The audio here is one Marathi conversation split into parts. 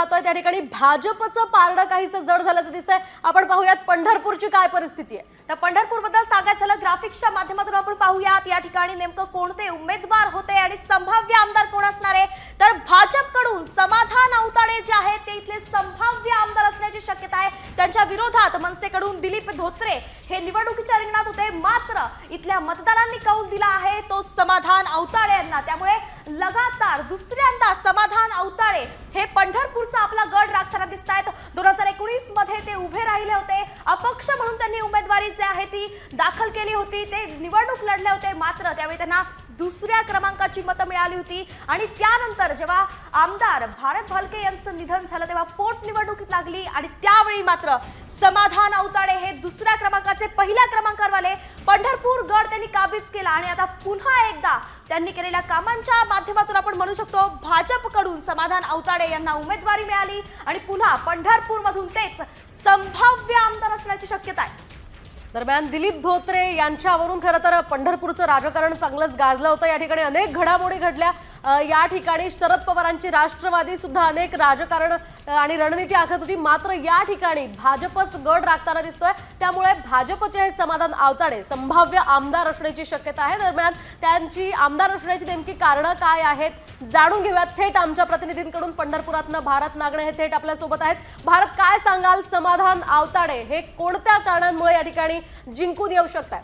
पाहतोय त्या ठिकाणी भाजपचं पारडं काहीसं जड झाल्याचं दिसतंय. आपण पाहूयात पंढरपूरची काय परिस्थिती आहे. तर पंढरपूरबद्दल सांगायचं झालं ग्राफिक्सच्या माध्यमातून आपण पाहूयात या ठिकाणी नेमकं कोणते उमेदवार होते आणि संभाव्य आमदार कोण असणार आहे? तर भाजपकडून समाधान अवताडे जे आहेत ते इथले संभाव्य आमदार असण्याची शक्यता आहे. त्यांच्या विरोधात मनसेकडून दिलीप धोत्रे हे निवडणुकीच्या रिंगणात होते. मात्र इथल्या मतदारांनी कौल दिला आहे तो समाधान अवताडे यांना. त्यामुळे लगातार दुसऱ्यांदा समाधान अवताळे हे पंढरपूरचा आपला गड राखताना दिसत आहेत दोन हजार एकोणीसमध्ये ते उभे राहिले होते. अपक्ष म्हणून त्यांनी उमेदवारी जे आहे ती दाखल केली होती. ते निवडणूक लढले होते. मात्र त्यावेळी त्यांना दुसऱ्या क्रमांकाची मतं मिळाली होती. आणि त्यानंतर जेव्हा आमदार भारत भालके यांचं निधन झालं तेव्हा पोटनिवडणुकीत लागली. आणि त्यावेळी मात्र समाधान अवताडे हे दुसऱ्या क्रमांकाचे पहिल्या क्रमांकावरवाले पंढरपूर गड त्यांनी काबीज केला आणि आता पुन्हा एकदा त्यांनी केलेल्या कामांच्या माध्यमातून आपण म्हणू शकतो भाजपकडून समाधान अवताडे यांना उमेदवारी मिळाली आणि पुन्हा पंढरपूरमधून तेच संभाव्य आमदार असण्याची शक्यता आहे. दरम्यान दिलीप धोत्रे यांच्यावरून खरं तर पंढरपूरचं राजकारण चांगलंच गाजलं होतं. या ठिकाणी अनेक घडामोडी घडल्या. या ठिकाणी शरद पवारांची राष्ट्रवादी सुद्धा अनेक राजकारण आणि रणनीती आखत होती. मात्र या ठिकाणी भाजपच गड राखताना दिसतोय. त्यामुळे भाजपचे हे समाधान आवताडे संभाव्य आमदार असण्याची शक्यता आहे. दरम्यान त्यांची आमदार असण्याची नेमकी कारणं काय आहेत जाणून घेऊयात. थेट आमच्या प्रतिनिधींकडून पंढरपुरातनं भारत नागणे हे थेट आपल्यासोबत आहेत. भारत काय सांगाल? समाधान आवताडे हे कोणत्या कारणांमुळे या ठिकाणी जिंकून येऊ शकतात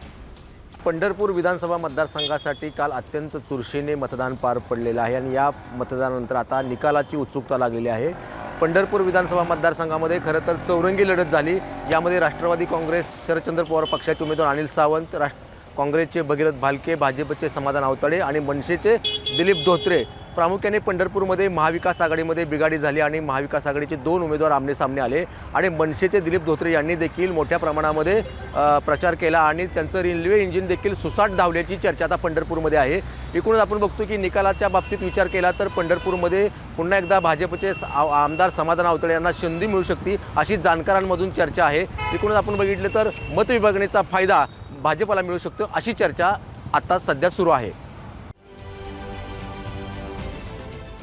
पंढरपूर विधानसभा मतदारसंघासाठी काल अत्यंत चुरशीने मतदान पार पडलेलं आहे आणि या मतदानानंतर आता निकालाची उत्सुकता लागलेली आहे. पंढरपूर विधानसभा मतदारसंघामध्ये खरं तर चौरंगी लढत झाली. यामध्ये राष्ट्रवादी काँग्रेस शरदचंद्र पवार पक्षाचे उमेदवार अनिल सावंत राष्ट्र काँग्रेसचे भगीरथ भालके भाजपचे समाधान आवताडे आणि मनसेचे दिलीप धोत्रे प्रामुख्याने पंढरपूरमध्ये महाविकास आघाडीमध्ये बिघाडी झाली आणि महाविकास आघाडीचे दोन उमेदवार आमनेसामने आले आणि मनसेचे दिलीप धोत्रे यांनी देखील मोठ्या प्रमाणामध्ये प्रचार केला आणि त्यांचं रेल्वे इंजिन देखील सुसाट धावल्याची चर्चा आता पंढरपूरमध्ये आहे. एकूणच आपण बघतो की निकालाच्या बाबतीत विचार केला तर पंढरपूरमध्ये पुन्हा एकदा भाजपचे आमदार समाधान आवतळे यांना संधी मिळू शकते अशी जाणकारांमधून चर्चा आहे. एकूणच आपण बघितलं तर मतविभागणीचा फायदा भाजपला मिळू शकतो अशी चर्चा आता सध्या सुरू आहे.